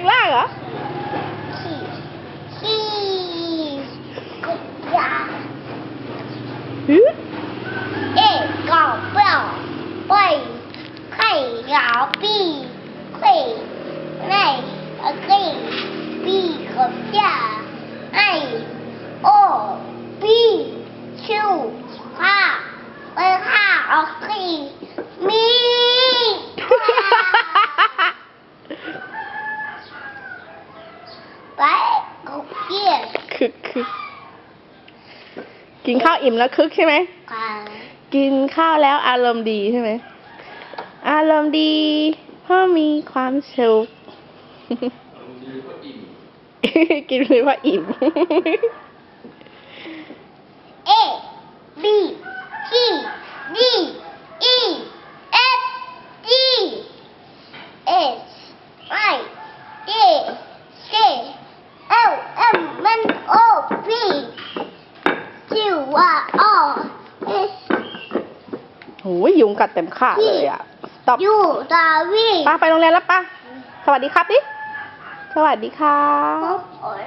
งร่างเหรอ ขี้ขี้กุดยาหึเอ๊ะเก่าเปล่าไปไข่เหลาปีไข่ในอะไข่ปีกับยาไอโอปีชิวข้าไปข้าเอาไข่มีไปกุกเกี้ย คึกคึกกินข้าวอิ่มแล้วคึกใช่ไหมกินข้าวแล้วอารมณ์ดีใช่ไหมอารมณ์ดีพราะมีความสุขกินเลยว่าอิ่ม A B C D E F G H I J Q R S โหยุงกัดเต็มขาเลยอะตอบ U W ป้าไปโรงเรียนแล้วป้าสวัสดีครับดิ สวัสดีครับ X